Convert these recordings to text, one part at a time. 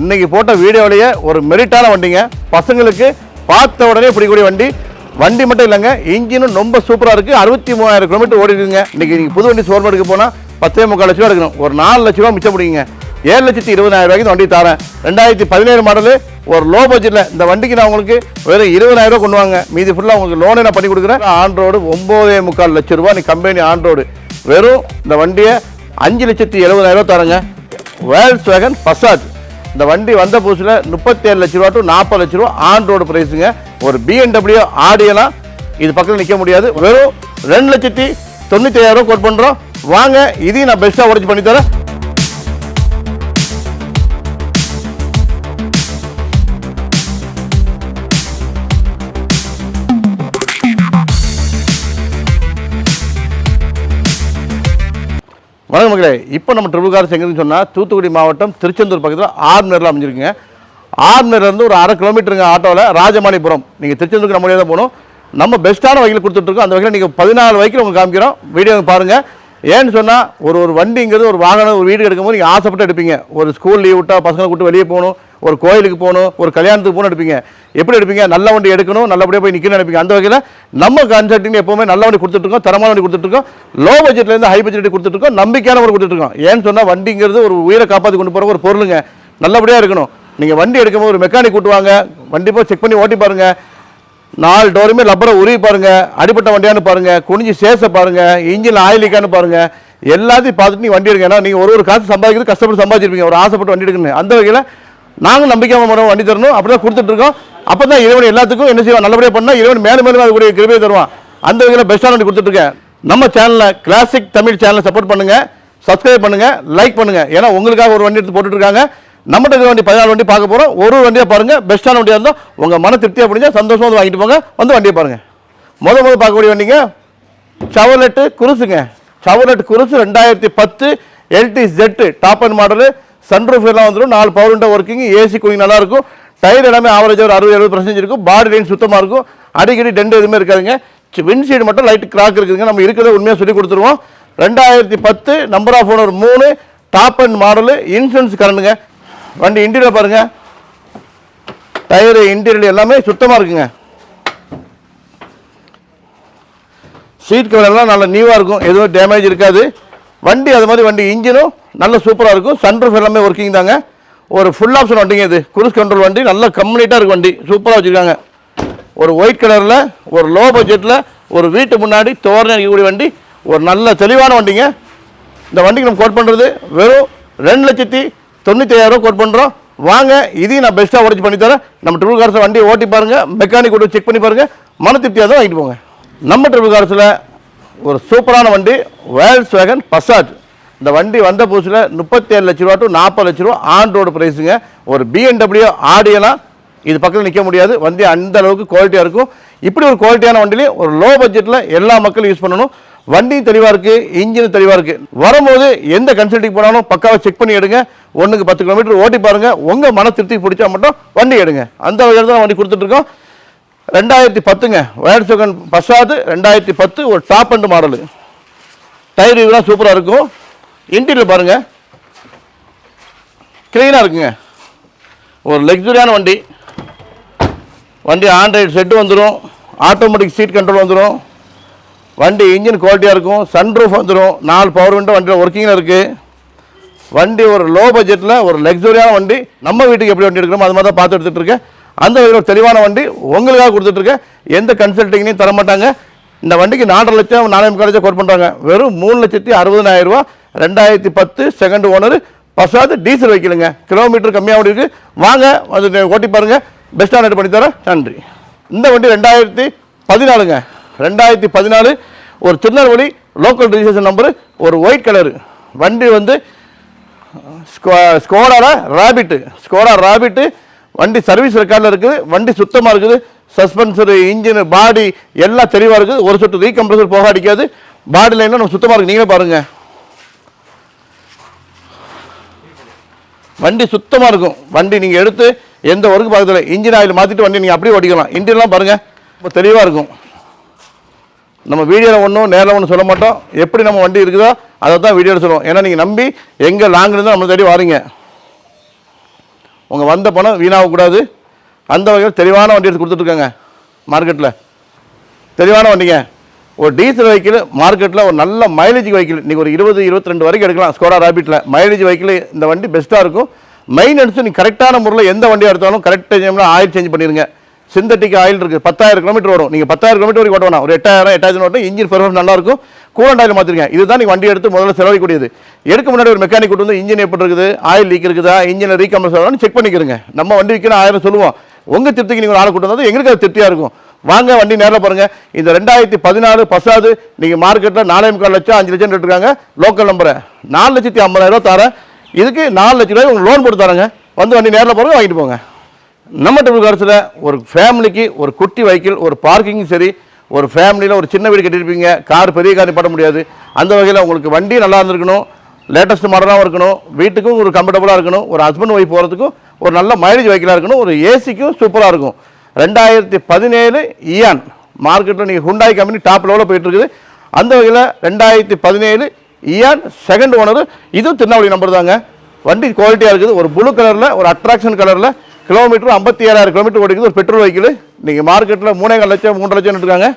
இன்னைக்கு போட்ட வீடியோவிலேயே ஒரு மெரிட்டான வண்டிங்க. பசங்களுக்கு பார்த்த உடனே பிடிக்கக்கூடிய வண்டி. வண்டி மட்டும் இல்லைங்க இன்ஜினும் ரொம்ப சூப்பராக இருக்குது அறுபத்தி மூவாயிரம் கிலோமீட்டர் ஓடி இருக்குங்க நீங்கள் புது வண்டி சோர்மா எடுக்க போனால் பத்தே முக்கால் லட்ச ரூபா எடுக்கணும். ஒரு நாலு லட்ச ரூபா மிச்சம் பிடிங்க ஏழு லட்சத்தி இருபதாயிரம் ரூபாய்க்கு வண்டி தரேன். ரெண்டாயிரத்தி பதினேழு மாடலு ஒரு லோ பட்ஜெட்டில் இந்த வண்டிக்கு நான் உங்களுக்கு வெறும் இருபதாயிரம் ரூபா கொண்டு வாங்க. மீதி ஃபுல்லாக உங்களுக்கு லோனே நான் பண்ணி கொடுக்குறேன். ஆன் ரோடு ஒம்போதே முக்கால் லட்ச ரூபா. நீ கம்பெனி ஆன் ரோடு வெறும் இந்த வண்டியை அஞ்சு லட்சத்தி எழுபதாயிரம் ரூபா தரேங்க. வேல்ஸ் வேகன் பசாஜ் இந்த வண்டி வந்த புதுசில் முப்பத்தேழு லட்ச ரூபா டு நாற்பது லட்ச ரூபா ஆன் ரோடு ப்ரைஸுங்க ஒரு பிஎன்டபிள்யூ ஆடியெல்லாம் இது பக்கத்தில் நிற்க முடியாது. வெறும் ரெண்டு லட்சத்தி தொண்ணூற்றி ஐயாயிரம் ரூபா கோட் பண்ணுறோம் வாங்க இதையும் நான் பெஸ்ட்டாக உடச்சி பண்ணித்தரேன். வணக்கம் மக்களே. இப்போ நம்ம ட்ரிபிள் கார்ஸ் சொன்னால் தூத்துக்குடி மாவட்டம் திருச்செந்தூர் பக்கத்தில் ஆர்னரில் அமைஞ்சிருக்குங்க. ஆர்னர்லேருந்து ஒரு அரை கிலோமீட்டருங்க ஆட்டோவில் ராஜமாணிபுரம். நீங்கள் திருச்செந்தூருக்கு நம்ம தான் போகணும். நம்ம பெஸ்ட்டான வகையில் கொடுத்துட்ருக்கோம் அந்த வகையில் நீங்கள் பதினாலு வகையில் உங்களுக்கு காமிக்கிறோம். வீடியோ பாருங்கள் ஏன்னு சொன்னால் ஒரு ஒரு வண்டிங்கிறது ஒரு வாகனம் ஒரு வீடு எடுக்கும்போது நீங்கள் ஆசைப்பட்டு எடுப்பீங்க. ஒரு ஸ்கூல் லீவ் விட்டால் பசங்களை கூட்டு வெளியே போகணும். ஒரு கோயிலுக்கு போகணும் ஒரு கல்யாணத்துக்கு போகணும் எடுப்பீங்க. எப்படி எடுப்பீங்க? நல்ல வண்டி எடுக்கணும் நல்லபடியாக போய் நிற்கணும் எடுப்பீங்க அந்த வகையில் நம்ம கன்சல்டிங் எப்போவுமே நல்ல வண்டி கொடுத்துட்ருக்கோம் தரமான வண்டி கொடுத்துட்ருக்கோம் லோ பட்ஜெட்லேருந்து ஹை பட்ஜெட் கொடுத்துட்ருக்கோம் நம்பிக்கையான ஒரு கொடுத்துட்ருக்கோம் ஏன்னு சொன்னால் வண்டிங்கிறது ஒரு உயிரை காப்பாற்றி கொண்டு போகிற ஒரு பொருளுங்க. நல்லபடியாக இருக்கணும். நீங்கள் வண்டி எடுக்கும்போது ஒரு மெக்கானிக் கூட்டுவாங்க. வண்டி போய் செக் பண்ணி ஓட்டி பாருங்கள் நாலு டோருமே லப்பரை உருவி பாருங்கள் அடிப்பட்ட வண்டியான்னு பாருங்கள் குனிஞ்சு சேச பாருங்கள் இன்ஜின் ஆயிலிக்கான்னு பாருங்கள் எல்லாத்தையும் பார்த்துட்டு நீங்கள் வண்டி எடுங்க. ஏன்னா நீங்கள் ஒரு ஒரு காசு சம்பாதிக்கிறது கஷ்டப்பட்டு சம்பாதிச்சிருப்பீங்க. ஒரு ஆசைப்பட்டு வண்டி எடுக்கணும் அந்த வகையில் நாங்கள் நம்பிக்கையாக மரம் வண்டி தரணும் அப்படி தான் கொடுத்துட்ருக்கோம் அப்போ தான் இறைவன் எல்லாத்துக்கும் என்ன செய்வான்? நல்லபடியாக பண்ணால் இறைவன் மேலும் மேலும் அதுக்குரிய கிருபையை தருவான். அந்த வகையில் பெஸ்ட்டாக வண்டி கொடுத்துட்ருக்கேன் நம்ம சேனலில் கிளாசிக் தமிழ் சேனலை சப்போர்ட் பண்ணுங்கள் சப்ஸ்கிரைப் பண்ணுங்கள் லைக் பண்ணுங்கள் ஏன்னா உங்களுக்காக ஒரு வண்டி எடுத்து போட்டுட்ருக்காங்க நம்மகிட்ட இருக்கிற வண்டி பதினாலு வண்டி பார்க்க போகிறோம் ஒரு ஒரு வண்டியாக பாருங்கள் பெஸ்ட்டான வண்டியாக இருந்தால் உங்கள் மன திருப்தியாக முடிஞ்சால் சந்தோஷமாக வந்து வாங்கிட்டு போங்க. வந்து வண்டியை பாருங்கள் முத முதல் பார்க்கக்கூடிய வண்டிங்க சவர்லெட்டு குருசுங்க. சவர்லெட் குருசு ரெண்டாயிரத்தி பத்து LT Z top end model sunroof எல்லாம் வந்துடும் நாலு power window working AC cooling நல்லா இருக்கும் டயர் எல்லாமே ஆவரேஜ் ஒரு அறுபது எழுபது பர்சன்டேஜ் இருக்கும். பாடி லைன் சுத்தமாக இருக்கும். அடிக்கடி டெண்ட் எதுவுமே இருக்காதுங்க. விண்ட்ஷீட் மட்டும் லைட் கிராக் இருக்குதுங்க. நம்ம இருக்கிறத உண்மையாக சொல்லி கொடுத்துருவோம். ரெண்டாயிரத்தி பத்து நம்பர் ஆஃப் ஓனர் மூணு டாப் அண்ட் மாடலு இன்சூரன்ஸ் கரண்டுங்க வண்டி இன்டீரியர் பாருங்க. டயரு இன்டீரியர் எல்லாமே சுத்தமாக இருக்குங்க. சீட் கவர் எல்லாம் நல்ல நியூவாக இருக்கும். எதுவும் டேமேஜ் இருக்காது. வண்டி அது மாதிரி வண்டி இன்ஜினும் நல்ல சூப்பராக இருக்கும். சன்ரூஃப் எல்லாமே ஒர்க்கிங் தாங்க. ஒரு ஃபுல் ஆப்ஷன் வண்டிங்க இது. குரூஸ் கண்ட்ரோல் வண்டி நல்ல கம்ப்ளீட்டாக இருக்கும் வண்டி. சூப்பராக வச்சுருக்காங்க. ஒரு ஒயிட் கலரில் ஒரு லோ பட்ஜெட்டில் ஒரு வீட்டு முன்னாடி தோரணை அடிக்கக்கூடிய வண்டி. ஒரு நல்ல தெளிவான வண்டிங்க. இந்த வண்டிக்கு நம்ம கோட் பண்ணுறது வெறும் ரெண்டு லட்சத்தி தொண்ணூற்றி கோட் பண்ணுறோம் வாங்க இதையும் நான் பெஸ்ட்டாக உடச்சி பண்ணித்தரேன் நம்ம ட்ரிபிள் கார்ஸை வண்டி ஓட்டி பாருங்கள் மெக்கானிக் கூட செக் பண்ணி பாருங்கள் மன திருப்தியாக தான் வாங்கிட்டு போங்க. நம்ம ட்ரிபிள் கார்ஸில் ஒரு சூப்பரான வண்டி வேல்ஸ் வேகன் பசாட் இந்த வண்டி வந்த புதுசில் முப்பத்தேழு லட்ச ரூபா டு நாற்பது லட்ச ரூபா ஆன் ரோடு ப்ரைஸுங்க ஒரு பிஎன்டபிள்யூ ஆடியெல்லாம் இது பக்கத்தில் நிற்க முடியாது. வண்டி அந்த அளவுக்கு குவாலிட்டியாக இருக்கும். இப்படி ஒரு குவாலிட்டியான வண்டியிலே ஒரு லோ பட்ஜெட்டில் எல்லா மக்களும் யூஸ் பண்ணணும். வண்டியும் தெளிவாக இருக்குது இன்ஜினும் தெளிவாக இருக்குது வரும்போது எந்த கன்சல்ட்டிங் போனாலும் பக்காவாக செக் பண்ணி எடுங்க. ஒன்றுக்கு பத்து கிலோமீட்டர் ஓட்டி பாருங்கள் உங்கள் மன திருப்தி பிடிச்சா மட்டும் வண்டி எடுங்க. அந்த வகையில் தான் வண்டி கொடுத்துட்ருக்கோம் ரெண்டாயிரத்தி பத்துங்க. வயர் செகண்ட் பசாது ரெண்டாயிரத்தி பத்து ஒரு டாப் அண்ட் மாடலு டயர் இதெல்லாம் சூப்பராக இருக்கும். இன்டீரியர் பாருங்கள் க்ளீனாக இருக்குங்க. ஒரு லக்ஸுரியான வண்டி. வண்டி ஆண்ட்ராய்டு செட்டு வந்துடும் ஆட்டோமேட்டிக் சீட் கண்ட்ரோல் வந்துடும் வண்டி இன்ஜின் குவாலிட்டியாக இருக்கும். சன்ரூஃப் வந்துடும் நாலு பவர் விண்டோ வண்டியில் ஒர்க்கிங்கில் இருக்குது வண்டி ஒரு லோ பட்ஜெட்டில் ஒரு லக்ஸுரியான வண்டி. நம்ம வீட்டுக்கு எப்படி வண்டி எடுக்கிறோமோ அது மாதிரி தான் பார்த்து எடுத்துகிட்ருக்கேன் அந்த வகையில் ஒரு தெளிவான வண்டி உங்களுக்காக கொடுத்துட்ருக்கேன் எந்த கன்சல்டிங்கையும் தர மாட்டாங்க இந்த வண்டிக்கு நாலரை லட்சம் நாலாயிரம் முக்கால் லட்சம் கோட் பண்ணுறாங்க வெறும் மூணு லட்சத்தி அறுபதனாயிரம் ரெண்டாயிரத்தி பத்து செகண்ட் ஓனர் பசாது டீசல் வைக்கலுங்க கிலோமீட்டர் கம்மியாக இருக்குது வாங்க அது ஓட்டி பாருங்கள் பெஸ்ட்டாக ரேட் பண்ணி தரேன். நன்றி. இந்த வண்டி ரெண்டாயிரத்தி பதினாலுங்க. ரெண்டாயிரத்தி பதினாலு ஒரு திருநெல்வேலி லோக்கல் ரிஜிஸ்ட்ரேஷன் நம்பரு ஒரு ஒயிட் கலரு வண்டி வந்து ஸ்கோ- ராபிட்டு ஸ்கோடா ராபிட்டு வண்டி சர்வீஸ் ரெக்கார்டில் இருக்குது. வண்டி சுத்தமாக இருக்குது. சஸ்பென்சரு இன்ஜின் பாடி எல்லாம் தெளிவாக இருக்குது. ஒரு சொட்டு ரீகம்ப்ரஸர் போக அடிக்காது. பாடி லைனில் நம்ம சுத்தமாக இருக்குது நீங்களே பாருங்கள் வண்டி சுத்தமாக இருக்கும். வண்டி நீங்கள் எடுத்து எந்த ஒர்க்கு பார்க்கறதில்ல இன்ஜின் ஆயில் மாற்றிட்டு வண்டி நீங்கள் அப்படியே ஓட்டிக்கலாம். இன்ஜின்லாம் பாருங்கள் ரொம்ப தெளிவாக இருக்கும். நம்ம வீடியோவில் ஒன்றும் நேரில் ஒன்றும் சொல்ல மாட்டோம். எப்படி நம்ம வண்டி இருக்குதோ அதை தான் வீடியோவில் சொல்லுவோம். ஏன்னா நீங்கள் நம்பி எங்கே லாங்கில் இருந்தால் நம்ம தேடி வாரீங்க. உங்கள் வந்த பணம் வீணாகக்கூடாது. அந்த வகையில் தெளிவான வண்டி எடுத்து கொடுத்துட்ருக்காங்க மார்க்கெட்டில் தெளிவான வண்டிங்க. ஒரு டீசல் வெஹிக்கிள் மார்க்கெட்டில் ஒரு நல்ல மைலேஜ் வெஹிக்கிள் இன்றைக்கி ஒரு இருபது இருபத்தி ரெண்டு வரைக்கும் எடுக்கலாம். ஸ்கோடா ராபிட்டில் மைலேஜ் வெஹிக்கிள் இந்த வண்டி பெஸ்ட்டாக இருக்கும். மெயின்டெனன்ஸ் நீங்கள் கரெக்டான முறையில் எந்த வண்டியாக எடுத்தாலும் கரெக்ட் டைமில் ஆயில் சேஞ்ச் பண்ணிடுங்க சிந்தட்டிக் ஆயில் இருக்குது பத்தாயிரம் கிலோமீட்டர் வரும். நீங்கள் பத்தாயிரம் கிலோமீட்டர் வரைக்கும் ஓட்டணும் ஒரு எட்டாயிரம் எட்டாயிரம் ஓட்டம் இன்ஜின் பெர்ஃபார்மன்ஸ் நல்லா இருக்கும். கூலண்ட் ஆயில் மாற்றிருக்கேன் இதுதான் நீங்கள் வண்டி எடுத்து முதல்ல செலவிக்கூடியது எடுக்க முன்னாடி ஒரு மெக்கானிக் கொண்டு வந்து இன்ஜின் எப்படி இருக்குது ஆயில் லீக் இருக்குதா இன்ஜினில் ரீகம்பர்ஸ் செக் பண்ணிக்கிறங்க. நம்ம வண்டி விற்கணும் ஆயிரம் சொல்லுவோம். உங்கள் திருப்திக்கு நீங்கள் ஒரு ஆளை கூட்டம் வந்தது எங்களுக்கு அது திருப்தியாக இருக்கும். வாங்க வண்டி நேரில் பாருங்கள் இந்த ரெண்டாயிரத்தி பதினாறு பசாது நீங்கள் மார்க்கெட்டில் நாலே முக்கால் லட்சம் அஞ்சு லட்சம் இருக்காங்க லோக்கல் நம்பரை. நாலு லட்சத்தி ஐம்பதாயிரம் ரூபா தரேன். இதுக்கு நாலு லட்ச ரூபாய் உங்களுக்கு லோன் போட்டு தரேங்க. வந்து வண்டி நேரில் போகிறோம் வாங்கிட்டு போங்க. நம்ம டபுள் கார்ஸில் ஒரு ஃபேமிலிக்கு ஒரு குட்டி வெஹிக்கிள் ஒரு பார்க்கிங்கும் சரி ஒரு ஃபேமிலியில் ஒரு சின்ன வீடு கட்டியிருப்பீங்க. கார் பெரிய கார் நிப்பாட்ட முடியாது. அந்த வகையில் உங்களுக்கு வண்டி நல்லா இருந்திருக்கணும். லேட்டஸ்ட் மாடலாகவும் இருக்கணும். வீட்டுக்கும் ஒரு கம்ஃபர்டபுளாக இருக்கணும். ஒரு ஹஸ்பண்ட் ஒய்ஃப் போகிறதுக்கும் ஒரு நல்ல மைலேஜ் வைக்கலாக இருக்கணும் ஒரு ஏசிக்கும் சூப்பராக இருக்கும். ரெண்டாயிரத்தி பதினேழு இயான் மார்க்கெட்டில் நீங்கள் ஹுண்டாய் கம்பெனி டாப் லெவலில் போயிட்டு இருக்குது. அந்த வகையில் ரெண்டாயிரத்தி பதினேழு இயான் செகண்ட் ஓனர் இதுவும் திருநெல்வேலி நம்பர் தாங்க. வண்டி குவாலிட்டியாக இருக்குது. ஒரு ப்ளூ கலரில் ஒரு அட்ராக்ஷன் கலரில் கிலோமீட்டர் ஐம்பத்தி ஏழாயிரம் கிலோமீட்டர் ஓடிக்குது. ஒரு பெட்ரோல் வெஹிக்கிள் நீங்கள் மார்க்கெட்டில் மூணே கால் லட்சம் மூன்று லட்சம் இருக்காங்க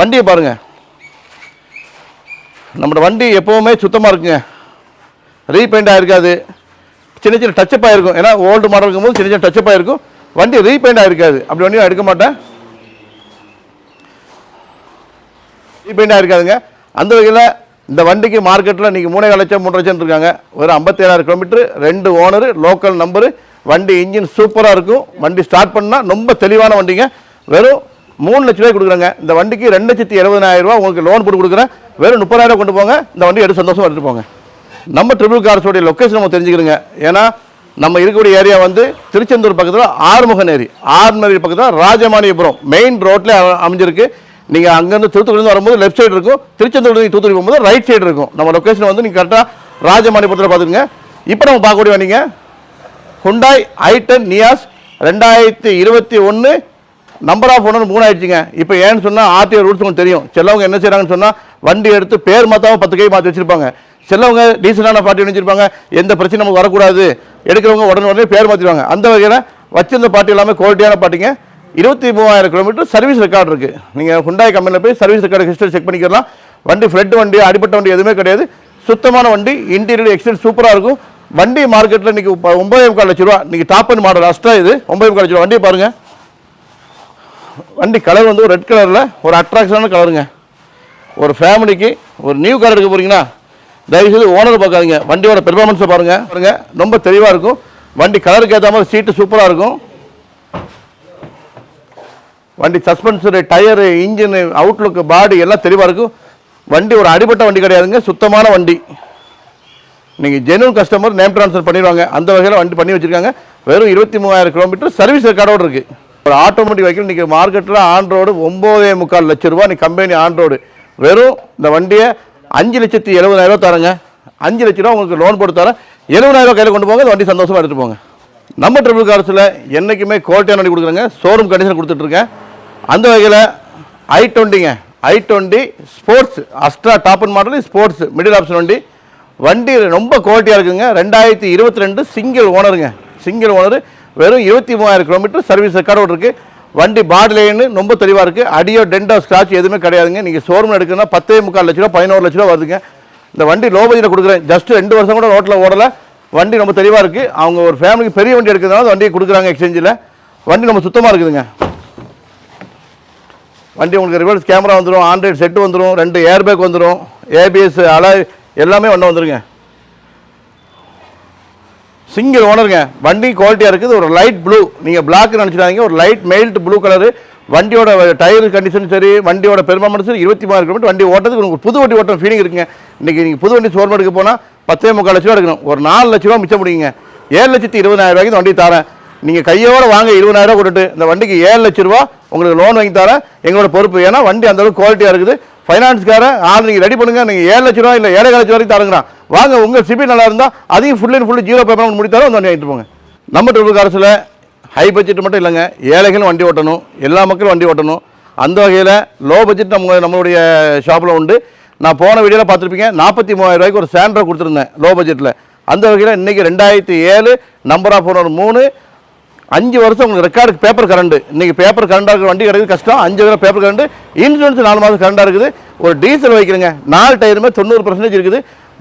வண்டியை பாருங்கள் நம்மளோட வண்டி எப்போவுமே சுத்தமாக இருக்குங்க. ரீபெயிண்ட் ஆகிருக்காது சின்ன சின்ன டச்சப் ஆகிருக்கும் ஏன்னா ஓல்டு மாடல் இருக்கும்போது சின்ன சின்ன டச்சப் ஆகிருக்கும் வண்டி ரீபெயிண்ட் ஆகிருக்காது அப்படி வண்டியும் எடுக்க மாட்டேன். ரீபெயிண்ட் ஆகிருக்காதுங்க அந்த வகையில் இந்த வண்டிக்கு மார்க்கெட்டில் நீங்கள் மூணே லட்சம் மூணு லட்சம் இருக்காங்க. ஒரு ஐம்பத்தேழாயிரம் கிலோமீட்டர் ரெண்டு ஓனரு லோக்கல் நம்பரு வண்டி இன்ஜின் சூப்பராக இருக்கும். வண்டி ஸ்டார்ட் பண்ணால் ரொம்ப தெளிவான வண்டிங்க. வெறும் மூணு லட்ச ரூபாய் கொடுக்குறாங்க. இந்த வண்டிக்கு ரெண்டு லட்சத்தி எழுபதாயிரம் ரூபா உங்களுக்கு லோன் போட்டு கொடுக்குறேன். வெறும் முப்பதாயிரம் கொண்டு போங்க. இந்த வண்டி எடுத்து சந்தோஷமாக எடுத்துகிட்டு போங்க. நம்ம ட்ரிபிள் கார்ஸோடைய லொக்கேஷன் நம்ம தெரிஞ்சுக்கிறோங்க ஏன்னா நம்ம இருக்கக்கூடிய ஏரியா வந்து திருச்செந்தூர் பக்கத்தில் ஆறுமுகநேரி ஆறுமுகநேரி பக்கத்தில் ராஜமானியபுரம் மெயின் ரோட்டில் அமைஞ்சிருக்கு. நீங்கள் அங்கேருந்து தூத்துக்குடிந்து வரும்போது லெஃப்ட் சைடு இருக்கும். திருச்செந்தூர் தூத்துக்குடி போகும்போது ரைட் சைடு இருக்கும். நம்ம லொக்கேஷன் வந்து நீங்கள் கரெக்டாக ராஜமாணிபுரத்தில் பார்த்துக்குங்க. இப்போ நம்ம பார்க்கக்கூடிய வண்டிங்க ஹுண்டாய் ஐட்டன் நியாஸ் ரெண்டாயிரத்தி இருபத்தி ஒன்று நம்பர் ஆஃப் ஒன்று மூணு ஆயிடுச்சுங்க இப்போ ஏன்னு சொன்னால் ஆர்டிஓ ரூல்ஸ் உங்களுக்கு தெரியும். சிலவங்க என்ன செய்கிறாங்கன்னு சொன்னால் வண்டி எடுத்து பேர் மாற்றாமல் பத்து கை மாற்றி வச்சுருப்பாங்க. சிலவங்க டீசெண்டான பார்ட்டி வச்சிருப்பாங்க எந்த பிரச்சனை நமக்கு வரக்கூடாது. எடுக்கிறவங்க உடனே உடனே பேர் மாற்றிடுவாங்க அந்த வகையில் வச்சிருந்த பாட்டி எல்லாமே குவாலிட்டியான பார்ட்டிங்க இருபத்தி மூவாயிரம் கிலோமீட்டர் சர்வீஸ் ரெக்கார்டு இருக்குது நீங்கள் ஹுண்டாய் கம்பெனியில் போய் சர்வீஸ் ரெக்கார்டு ஹிஸ்டரி செக் பண்ணிக்கலாம் வண்டி ஃப்ளட் வண்டி அடிப்பட்ட வண்டி எதுவுமே கிடையாது. சுத்தமான வண்டி இன்டீரியர் எக்ஸ்டீரியர் சூப்பராக இருக்கும். வண்டி மார்க்கெட்டில் இன்றைக்கி ஒம்பதே முக்கால் லட்ச ரூபா. இன்றைக்கி டாப் அண்ட் மாடல் அஸ்டா இது. ஒம்பது முக்கால் லட்ச ரூபா. வண்டியை பாருங்கள் வண்டி கலர் வந்து ஒரு ரெட் கலரில் ஒரு அட்ராக்ஷனான கலருங்க ஒரு ஃபேமிலிக்கு ஒரு நியூ கார் எடுக்க போகிறீங்கன்னா தயவுசெய்து ஓனர் பார்க்காதீங்க. வண்டியோட பெர்ஃபார்மன்ஸை பாருங்கள் பாருங்க. ரொம்ப தெளிவாக இருக்கும். வண்டி கலருக்கு ஏற்ற மாதிரி சீட்டு சூப்பராக இருக்கும். வண்டி suspension tyre engine outlook body எல்லாம் தெளிவாக இருக்கும். வண்டி ஒரு அடிபட்ட வண்டி கிடையாதுங்க. சுத்தமான வண்டி. நீங்கள் ஜெனுவன் கஸ்டமர் நேம் ட்ரான்ஸ்ஃபர் பண்ணிடுவாங்க. அந்த வகையில் வண்டி பண்ணி வச்சுருக்காங்க. வெறும் இருபத்தி மூவாயிரம் கிலோமீட்டர் சர்வீஸ் ரெக்கார்டோடு இருக்குது ஒரு ஆட்டோமேட்டிக் வெஹிக்கிள் இன்றைக்கி மார்க்கெட்டில் ஆன் ரோடு ஒம்போதே முக்கால் லட்ச ரூபா நீ கம்பெனி ஆன் ரோடு வெறும் இந்த வண்டியை அஞ்சு லட்சத்தி எழுபதாயிரரூவா தரேங்க. அஞ்சு லட்ச ரூபா உங்களுக்கு லோன் போட்டு தரேன். எழுபதாயிரரூவா கையில் கொண்டு போங்க வண்டி சந்தோஷமாக எடுத்துகிட்டு போங்க. நம்ம ட்ரிபிள் கார்ஸில் என்றைக்குமே குவாலிட்டியான வண்டி கொடுக்குறேங்க. ஷோரூம் கண்டிஷன் கொடுத்துட்ருக்கேன். அந்த வகையில் i டுவெண்ட்டிங்க i twenty sports Asta top end model sports middle option வண்டி. வண்டி ரொம்ப குவாலிட்டியாக இருக்குங்க. ரெண்டாயிரத்தி இருபத்தி ரெண்டு சிங்கிள் ஓனருங்க சிங்கிள் ஓனர் வெறும் இருபத்தி மூவாயிரம் கிலோமீட்டர் சர்வீஸ் ரெக்கார்டோடு இருக்குது வண்டி பாடி லைனு ரொம்ப தெளிவாக இருக்குது அடியோ டெண்டோ ஸ்க்ராட்ச் எதுவுமே கிடையாதுங்க. நீங்கள் ஷோரூம் எடுக்கணும்னா பத்தே முக்கால் லட்ச ரூபா பதினோரு லட்ச ரூபா வருதுங்க. இந்த வண்டி லோ பட்ஜெட்டில் கொடுக்குறேன். ஜஸ்ட் ரெண்டு வருஷம் கூட ரோட்டில் ஓடலை. வண்டி ரொம்ப தெளிவாக இருக்குது அவங்க ஒரு ஃபேமிலிக்கு பெரிய வண்டி எடுக்கிறதுனால வண்டியை கொடுக்குறாங்க எக்ஸ்சேஞ்சில் வண்டி நம்ம சுத்தமாக இருக்குதுங்க. வண்டி உங்களுக்கு ரிவர்ஸ் கேமரா வந்துடும் ஆண்ட்ராய்டு செட்டு வந்துடும் ரெண்டு ஏர் பேக் வந்துடும் ஏபிஎஸ் அலை எல்லாமே ஒன்று வந்துருங்க. சிங்கிள் ஓனருங்க. வண்டி குவாலிட்டியாக இருக்குது. ஒரு லைட் ப்ளூ நீங்கள் பிளாக் நினச்சிடாதீங்க. ஒரு லைட் மெயில்ட் ப்ளூ கலரு வண்டியோட டயர் கண்டிஷன் சரி வண்டியோட பெருமாமன் சரி இருபத்தி மூணு கிலோமீட்டர் வண்டி ஓட்டத்துக்கு உங்களுக்கு புது வண்டி ஓட்டம் ஃபீலிங் இருக்குங்க. இன்றைக்கி நீங்கள் புது வண்டி சோர்ம எடுக்க போனால் பத்தே முக்கால் லட்ச ரூபா எடுக்கணும். ஒரு நாலு லட்ச ரூபா மிச்சம் முடியுங்க ஏழு லட்சத்தி இருபதாயிரம் ரூபாய்க்கு வண்டி தரேன். நீங்கள் கையோடு வாங்க இருபதாயிரம் கொடுத்துட்டு இந்த வண்டிக்கு ஏழு லட்ச ரூபா உங்களுக்கு லோன் வாங்கி தரேன். எங்களோட பொறுப்பு ஏன்னா வண்டி அந்தளவுக்கு குவாலிட்டியாக இருக்குது. ஃபைனான்ஸ்காரன் ஆள் நீங்கள் ரெடி பண்ணுங்கள் நீங்கள் ஏழு லட்ச ரூபா இல்லை ஏழை லட்சம் வரைக்கும் தருங்கிறான். வாங்க உங்கள் சிபி நல்லா இருந்தால் அதையும் full and full zero paper முடித்தாலும் வந்து வண்டி வாங்கிட்டு போங்க. நம்ம ட்ரிபிள் அரசில் ஹை பட்ஜெட் மட்டும் இல்லைங்க. ஏழைகளும் வண்டி ஓட்டணும். எல்லா மக்களும் வண்டி ஓட்டணும். அந்த வகையில் லோ பட்ஜெட் நம்ம நம்மளுடைய ஷாப்பில் உண்டு. நான் போன வீடியோவில் பார்த்துருப்பீங்க நாற்பத்தி மூவாயிரம் ரூபாய்க்கு ஒரு சாண்ட்ரோ கொடுத்துருந்தேன் லோ. பட்ஜெட்டில் அந்த வகையில் இன்றைக்கி ரெண்டாயிரத்தி ஏழு நம்பர் ஆஃப் ஓனர் மூணு. அஞ்சு வருஷம் உங்களுக்கு ரெக்கார்டு பேப்பர் கரண்டு இன்றைக்கி பேப்பர் கரண்டாக இருக்கிற வண்டி கிடையாது கஷ்டம். அஞ்சு வருஷம் பேப்பர் கரண்டு இன்சூரன்ஸ் நாலு மாதம் கரண்டாக இருக்குது. ஒரு டீசல் வைக்கிறேங்க. நாலு டயருமே தொண்ணூறு பர்சன்டேஜ் இருக்குது.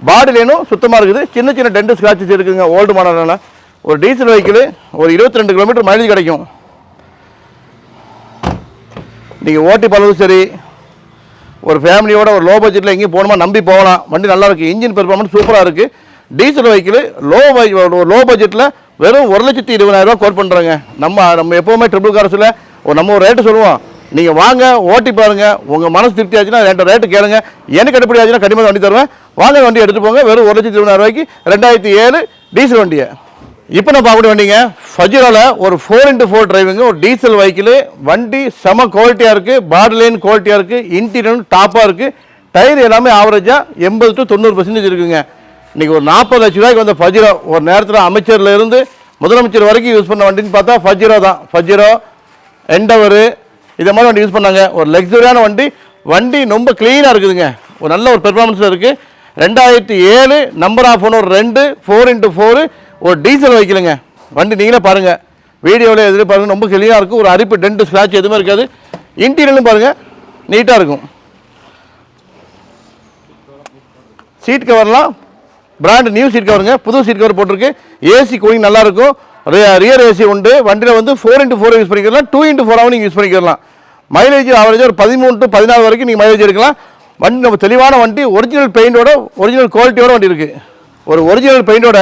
பாடிலேனும் சுத்தமாக இருக்குது. சின்ன சின்ன டென்ட் ஸ்க்ராச்சஸ் இருக்குதுங்க ஓல்டு மாடலான ஒரு டீசல் வெஹிக்கிள் ஒரு இருபத்தி ரெண்டு கிலோமீட்டர் மைலேஜ் கிடைக்கும். நீங்கள் ஓட்டி பழகும் சரி ஒரு ஃபேமிலியோட ஒரு லோ பட்ஜெட்டில் எங்கேயும் போகணுமா நம்பி போகலாம். வண்டி நல்லா இருக்குது இன்ஜின் பெர்ஃபார்மன்ஸ் சூப்பராக இருக்குது டீசல் வெஹிக்கிள் லோ லோ பட்ஜெட்டில் வெறும் ஒரு லட்சத்தி இருபதாயிரரூவா கோட் பண்ணுறாங்க நம்ம நம்ம எப்போவுமே ட்ரிபிள் காரஸில் நம்ம ஒரு ரேட்டு சொல்லுவோம். நீங்கள் வாங்க ஓட்டி பாருங்க. உங்கள் மனசு திருப்தி ஆச்சுன்னா ரெண்டு ரேட்டு கேளுங்க. எனக்கு கட்டுப்படி ஆச்சுன்னா கண்டிப்பாக வண்டி தருவேன். வாங்க வண்டி எடுத்து போங்க. வெறும் ஒரு லட்சத்தி இருபதாயிரம் ரூபாய்க்கு ரெண்டாயிரத்தி ஏழு டீசல் வண்டியை. இப்போ நான் பார்க்க வண்டிங்க ஃபஜிரோவில் ஒரு ஃபோர் இன்ட்டு ஃபோர் டிரைவிங்க ஒரு டீசல் வெஹிக்கிள் வண்டி செம குவாலிட்டியாக இருக்குது பாடி லைன் குவாலிட்டியாக இருக்குது இன்டீரியரும் டாப்பாக இருக்குது டயர் எல்லாமே ஆவரேஜாக எண்பது டு தொண்ணூறு பர்சன்டேஜ் இருக்குங்க. இன்றைக்கி ஒரு நாற்பது லட்ச ரூபாய்க்கு வந்த ஃபஜிரோ ஒரு நேரத்தில் அமைச்சரில் இருந்து முதலமைச்சர் வரைக்கும் யூஸ் பண்ண வண்டின்னு பார்த்தா ஃபஜிரோ தான். ஃபஜிரோ எண்டவரு இதை மாதிரி வண்டி யூஸ் பண்ணாங்க. ஒரு லக்ஸரியான வண்டி. வண்டி ரொம்ப க்ளீனாக இருக்குதுங்க. ஒரு நல்ல ஒரு பெர்ஃபார்மன்ஸில் இருக்குது ரெண்டாயிரத்தி ஏழு நம்பர் ஆஃப் ஒன் ஒரு ரெண்டு ஃபோர் இன்ட்டு ஃபோரு ஒரு டீசல் வைக்கலுங்க வண்டி நீங்களே பாருங்கள் வீடியோவில் எதிரே பாருங்கள் ரொம்ப கிளியாக இருக்கும். ஒரு அரிப்பு டென்ட் ஸ்க்ராட்ச் எதுவுமே இருக்காது. இன்டீரியலும் பாருங்கள் நீட்டாக இருக்கும். சீட் கவர்லாம் பிராண்டு நியூ சீட் கவருங்க புது சீட் கவர் போட்டிருக்கு. ஏசி கூலிங் நல்லாயிருக்கும் ரியர் ஏசி உண்டு. வண்டியில் வந்து ஃபோர் இன்ட்டு ஃபோர் யூஸ் பண்ணிக்கலாம். டூ இன்ட்டு ஃபோராகவும் நீங்கள் யூஸ் பண்ணிக்கலாம். மைலேஜ் ஆவரேஜ் ஒரு பதிமூணு டு பதினாலு வரைக்கும் நீங்கள் மைலேஜ் எடுக்கலாம் வண்டி நம்ம தெளிவான வண்டி ஒரிஜினல் பெயிண்டோட ஒரிஜினல் குவாலிட்டியோட வண்டி இருக்குது ஒரு ஒரிஜினல் பெயிண்டோட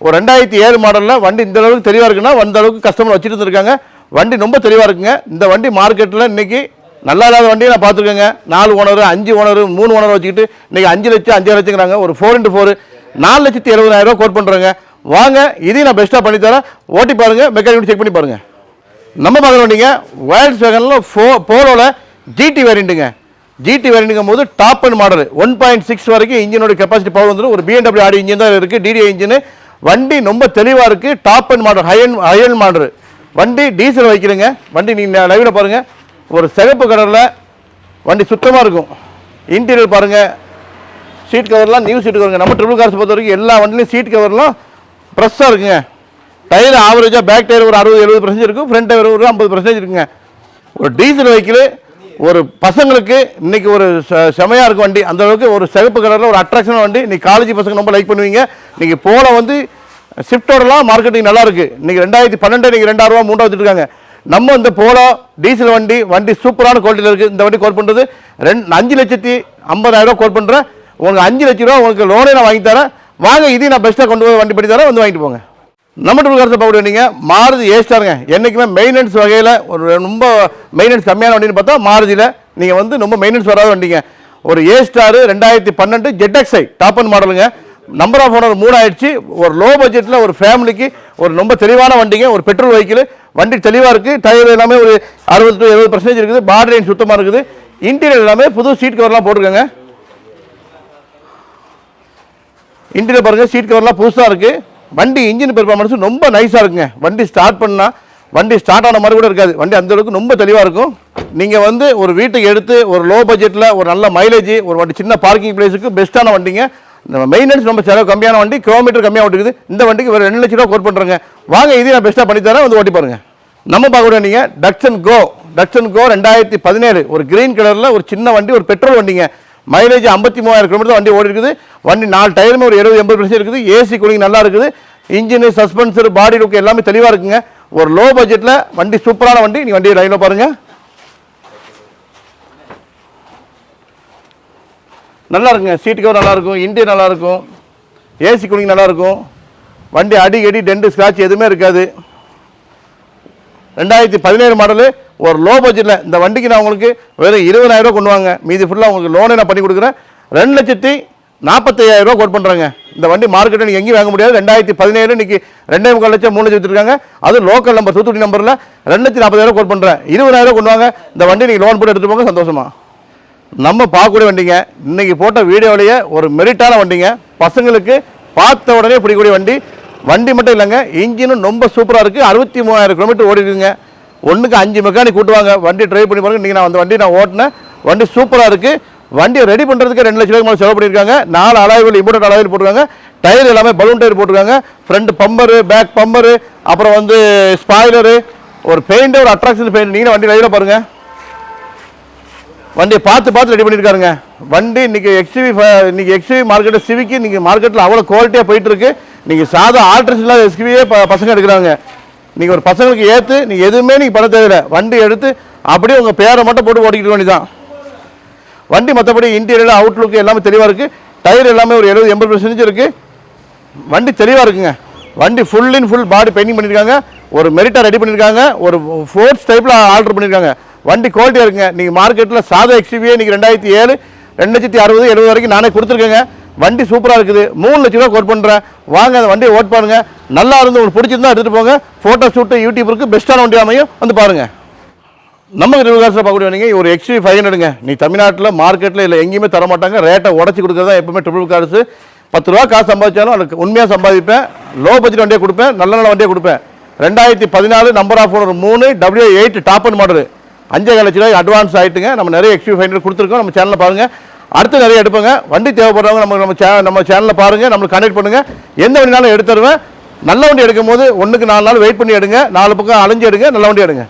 ஒரு ரெண்டாயிரத்தி ஏழு மாடலில் வண்டி இந்த அளவுக்கு தெளிவாக இருக்குன்னா அந்த அளவுக்கு கஸ்டமர் வச்சுட்டு இருந்திருக்காங்க. வண்டி ரொம்ப தெளிவாக இருக்குங்க. இந்த வண்டி மார்க்கெட்டில் இன்னைக்கு நல்லா இல்லாத வண்டியை நான் பார்த்துருக்கேங்க. நாலு ஓனர் அஞ்சு ஓனர் மூணு ஓனர் வச்சுக்கிட்டு இன்றைக்கி அஞ்சு லட்சம் அஞ்சு லட்சங்கிறாங்க. ஒரு ஃபோர் இன்ட்டு ஃபோர் நாலு லட்சத்தி எழுபதாயிரரூவா கோட் பண்ணுறாங்க வாங்க இதையும் நான் பெஸ்ட்டாக பண்ணித்தரேன் ஓட்டி பாருங்கள் மெக்கானிக் செக் பண்ணி பாருங்கள் நம்ம பார்க்குற வண்டிங்க வேல்ஸ் வேகனில் ஃபோ போலோவில் ஜிடி வேரியண்ட்டுங்க ஜிடி வேரியண்ட்டுங்கும் போது top end model one point six வரைக்கும் இன்ஜினோட கெப்பாசிட்டி பவர் வந்துடும் ஒரு பிஎன்டபிள்யூ ஆடி இன்ஜின் தான் இருக்குது டிடிஐ இன்ஜின் வண்டி ரொம்ப தெளிவாக இருக்குது top end model high end high end model வண்டி டீசல் வைக்கிறேங்க. வண்டி நீங்கள் லைவில் பாருங்கள் ஒரு சிகப்பு கலரில் வண்டி சுத்தமாக இருக்கும். இன்டீரியர் பாருங்கள் சீட் கவர்லாம் நியூ சீட் கவருங்க நம்ம ட்ரிபிள் கார்ஸ் பொறுத்த வரைக்கும் எல்லா வண்டிலையும் சீட் கவர்லாம் ப்ரெஸ்ஸாக இருக்குங்க. டயர் ஆவரேஜாக பேக் டயர் ஒரு அறுபது எழுபது பர்சன்டேஜ் இருக்கும். ஃப்ரண்ட் டயர் ஒரு ஐம்பது பர்சன்டேஜ் இருக்குங்க. ஒரு டீசல் வெஹிக்கிள் ஒரு பசங்களுக்கு இன்னைக்கு ஒரு செ- செமையா இருக்கும் வண்டி. அந்த அளவுக்கு ஒரு சிகப்பு கலரில் ஒரு அட்ராக்ஷனாக வண்டி. இன்னைக்கு காலேஜ் பசங்க ரொம்ப லைக் பண்ணுவீங்க. நீங்கள் போல வந்து ஷிஃப்டோடலாம் மார்க்கெட்டிங் நல்லா இருக்கு. இன்னைக்கு ரெண்டாயிரத்தி பன்னெண்டு இன்னைக்கு ரெண்டாயிரம் ரூபா மூன்றாவது இருக்காங்க நம்ம இந்த போலோ டீசல் வண்டி வண்டி சூப்பரான குவாலிட்டியில் இருக்குது இந்த வண்டி கோட் பண்ணுறது ரெண்டு அஞ்சு லட்சத்தி ஐம்பதாயிரம் ரூபா கோட் பண்ணுறேன் உங்களுக்கு அஞ்சு லட்ச ரூபா உங்களுக்கு லோனே நான் வாங்கி தரேன். வாங்க இதையும் நான் பெஸ்ட்டாக கொண்டு போய் வண்டி பண்ணி தரேன் வந்து வாங்கிட்டு போங்க. நம்ம டூல் கார்ஸை பார்க்க வேண்டிங்க மாருதி ஏ ஸ்டாருங்க என்றைக்குமே மெயின்டெனன்ஸ் வகையில் ஒரு ரொம்ப மெயின்டெனன்ஸ் கம்மியான வண்டின்னு பார்த்தா மாருதியில் நீங்கள் வந்து ரொம்ப மெயின்டெனன்ஸ் வராத வண்டிங்க. ஒரு ஏ ஸ்டார் ரெண்டாயிரத்தி பன்னெண்டு Z X I top end மாடலுங்க நம்பர் ஆஃப் ஓனர் மூணு ஆயிடுச்சு ஒரு லோ பட்ஜெட்டில் ஒரு ஃபேமிலிக்கு ஒரு ரொம்ப தெளிவான வண்டிங்க. ஒரு பெட்ரோல் வெஹிக்கிள் வண்டி தெளிவாக இருக்குது டயர் எல்லாமே ஒரு அறுபது டு எழுபது பர்சன்டேஜ் இருக்குது. பாடி லைன் சுத்தமாக இருக்குது. இன்டீரியர் எல்லாமே புது சீட் கவர்லாம் போட்டிருக்காங்க. இன்டீரியர் பாருங்கள் சீட் கவர்லாம் புதுசாக இருக்குது வண்டி இன்ஜின் பெர்ஃபார்மன்ஸ் ரொம்ப நைஸாக இருக்குங்க. வண்டி ஸ்டார்ட் பண்ணால் வண்டி ஸ்டார்ட் ஆன மாதிரி கூட இருக்காது. வண்டி அந்த அளவுக்கு ரொம்ப தெளிவாக இருக்கும். நீங்கள் வந்து ஒரு வீட்டுக்கு எடுத்து ஒரு லோ பட்ஜெட்டில் ஒரு நல்ல மைலேஜ் ஒரு வண்டி சின்ன பார்க்கிங் பிளேஸுக்கு பெஸ்ட்டான வண்டிங்க. நம்ம மெயின்டெனன்ஸ் ரொம்ப செலவு கம்மியான வண்டி கிலோமீட்டர் கம்மியாக ஓட்டுக்குது. இந்த வண்டிக்கு ஒரு ரெண்டு லட்ச ரூபா கோட் பண்ணுறேங்க வாங்க இதையும் நான் பெஸ்ட்டாக பண்ணித்தரேன் வந்து ஓட்டி பாருங்கள் நம்ம பார்க்க நீங்கள் டக்ஸன் கோ டக்ஸன் கோ ரெண்டாயிரத்தி பதினேழு. ஒரு கிரீன் கலரில் ஒரு சின்ன வண்டி ஒரு பெட்ரோல் வண்டிங்க. மைலேஜ் ஐம்பத்தி மூவாயிரம் கிலோமீட்டர் வண்டி ஓடி இருக்குது. வண்டி நாலு டயருமே ஒரு எழுபது எண்பது பர்சன்ட் இருக்குது. ஏசி கூலிங் நல்லா இருக்குது. இன்ஜினு சஸ்பென்சர் பாடி லுக் எல்லாமே தெளிவாக இருக்குங்க. ஒரு லோ பட்ஜெட்டில் வண்டி சூப்பரான வண்டி. நீங்கள் வண்டியை லைனில் பாருங்க. நல்லா இருக்குங்க. சீட் கவர் நல்லாயிருக்கும் நல்லாயிருக்கும் ஏசி கூலிங் நல்லாயிருக்கும் வண்டி அடிக்கடி டென்ட் ஸ்க்ராட்ச் எதுவுமே இருக்காது. ரெண்டாயிரத்தி பதினேழு மாடலு ஒரு லோ பட்ஜெட்டில் இந்த வண்டிக்கு நான் உங்களுக்கு வெறும் இருபதாயிரரூவா கொண்டு வாங்க. மீதி ஃபுல்லாக உங்களுக்கு லோனே நான் பண்ணி கொடுக்குறேன். ரெண்டு லட்சத்தி நாற்பத்தையாயிரரூவா கோட் பண்ணுறாங்க இந்த வண்டி மார்க்கெட்டில் நீங்கள் எங்கேயும் வாங்க முடியாது. ரெண்டாயிரத்தி பதினேழு இன்றைக்கி ரெண்டே முக்கால் லட்சம் மூணு லட்சம் வச்சுருக்காங்க. அது லோக்கல் நம்பர் தூத்துக்குடி நம்பரில் ரெண்டு லட்சத்தி நாற்பதாயிரம் கோட் பண்ணுறேன் இருபதாயிரம் கொண்டு வாங்க. இந்த வண்டி நீங்கள் லோன் போட்டு எடுத்துட்டு போங்க சந்தோஷமா. நம்ம பார்க்கக்கூடிய வண்டிங்க இன்னைக்கு போட்ட வீடியோவிலேயே ஒரு மெரிட்டான வண்டிங்க. பசங்களுக்கு பார்த்த உடனே பிடிக்கக்கூடிய வண்டி. வண்டி மட்டும் இல்லைங்க இன்ஜினும் ரொம்ப சூப்பராக இருக்குது அறுபத்தி மூவாயிரம் கிலோமீட்டர் ஓடி இருக்குங்க ஒன்றுக்கு அஞ்சு மெக்கானிக் கூட்டுவாங்க. வண்டி ட்ரைவ் பண்ணி பாருங்க நீங்கள் நான் அந்த வண்டி நான் ஓட்டினேன். வண்டி சூப்பராக இருக்குது வண்டியை ரெடி பண்ணுறதுக்கு ரெண்டு லட்ச ரூபாய்க்கு மேலே செலவு பண்ணியிருக்காங்க. நாலு அளவில் இம்போர்ட் அளவில் போட்டிருக்காங்க. டயர் எல்லாமே பலூன் டயர் போட்டிருக்காங்க. ஃப்ரண்ட் பம்பரு பேக் பம்பரு அப்புறம் வந்து ஸ்பாய்லரு ஒரு பெயிண்ட்டு ஒரு அட்ராக்ஷன் பெயிண்ட் நீங்கள் வண்டி லைவில் பாருங்கள் வண்டியை பார்த்து பார்த்து ரெடி பண்ணியிருக்காருங்க. வண்டி இன்றைக்கி எக்ஸ்யூவி இன்னைக்கு எக்ஸ்யூவி மார்க்கெட்டு சிவிக்கு இன்றைக்கி மார்க்கெட்டில் அவ்வளோ குவாலிட்டியாக போயிட்டுருக்கு நீங்கள் சாதா ஆல்ட்ரேஷன் இல்லாத எக்ஸ்யூவியே பசங்க எடுக்கிறாங்க. நீங்கள் ஒரு பசங்களுக்கு ஏற்று நீங்கள் எதுவுமே நீங்கள் பண்ண தேவையில்லை. வண்டி எடுத்து அப்படியே உங்கள் பேரை மட்டும் போட்டு ஓட்டிக்கிட்டு வேண்டியதான் வண்டி மற்றபடி இன்டீரியர் அவுட்லுக் எல்லாமே தெளிவாக இருக்குது டயர் எல்லாமே ஒரு எழுபது எண்பது பர்சன்டேஜ் இருக்குது வண்டி தெளிவாக இருக்குங்க. வண்டி full in full body painting பண்ணியிருக்காங்க. ஒரு மெரிட்டாக ரெடி பண்ணியிருக்காங்க. ஒரு ஃபோர்ஸ் டைப்பில் ஆர்டர் பண்ணியிருக்காங்க. வண்டி குவாலிட்டியாக இருக்குங்க. நீங்கள் மார்க்கெட்டில் சாதா எக்ஸ்டிவியே நீங்கள் ரெண்டாயிரத்தி ஏழு ரெண்டு லட்சத்தி அறுபது எழுபது வரைக்கும் நானே கொடுத்துருக்கேங்க. வண்டி சூப்பராக இருக்குது. மூணு லட்ச ரூபா கோட் பண்ணுறேன் வாங்க அந்த வண்டியை ஓட் பாருங்க. நல்லா இருந்து உங்களுக்கு பிடிச்சிருந்தா எடுத்துகிட்டு போங்க. ஃபோட்டோ ஷூட்டு யூடியூப் பெஸ்ட்டான வண்டி அமையும். வந்து பாருங்கள் நம்ம ரிவர்ஸில் பார்க்கக்கூடிய வண்டிங்க ஒரு எக்ஸ்வி ஃபைவ் ஹண்ட்ரடுங்க நீ தமிழ்நாட்டில் மார்க்கெட்டில் இல்லை எங்கேயுமே தர மாட்டாங்க. ரேட்டை உடச்சி கொடுக்குறதா எப்பவுமே ட்ரிபிள் கார்ஸு பத்து ரூபா காசு சம்பாதிச்சாலும் அதுக்கு உண்மையாக சம்பாதிப்பேன். லோ பட்ஜெட் வண்டியை கொடுப்பேன். நல்ல நல்ல வண்டியை கொடுப்பேன். ரெண்டாயிரத்தி பதினாலு நம்பர் ஆஃப் ஒரு மூணு W eight top end model அஞ்சே லட்ச ரூபாய் அட்வான்ஸ் ஆகிட்டுங்க நம்ம நிறைய எக்ஸ்பி ஃபைவ் ஹண்ட்ரட் கொடுத்துருக்கோம். நம்ம சேனலில் பாருங்கள் அடுத்து நிறைய எடுப்பேங்க. வண்டி தேவைப்படுறவங்க நம்ம நம்ம சே நம்ம சேனலில் பாருங்கள் நம்மளுக்கு கனெக்ட் பண்ணுங்கள் எந்த வண்டினாலும் எடுத்து தருவேன் நல்ல வண்டி எடுக்கும் போது ஒன்றுக்கு நாலு நாள் வெயிட் பண்ணி எடுங்க. நாலு பக்கம் அலைஞ்சு எடுங்க. நல்ல வண்டி எடுங்க.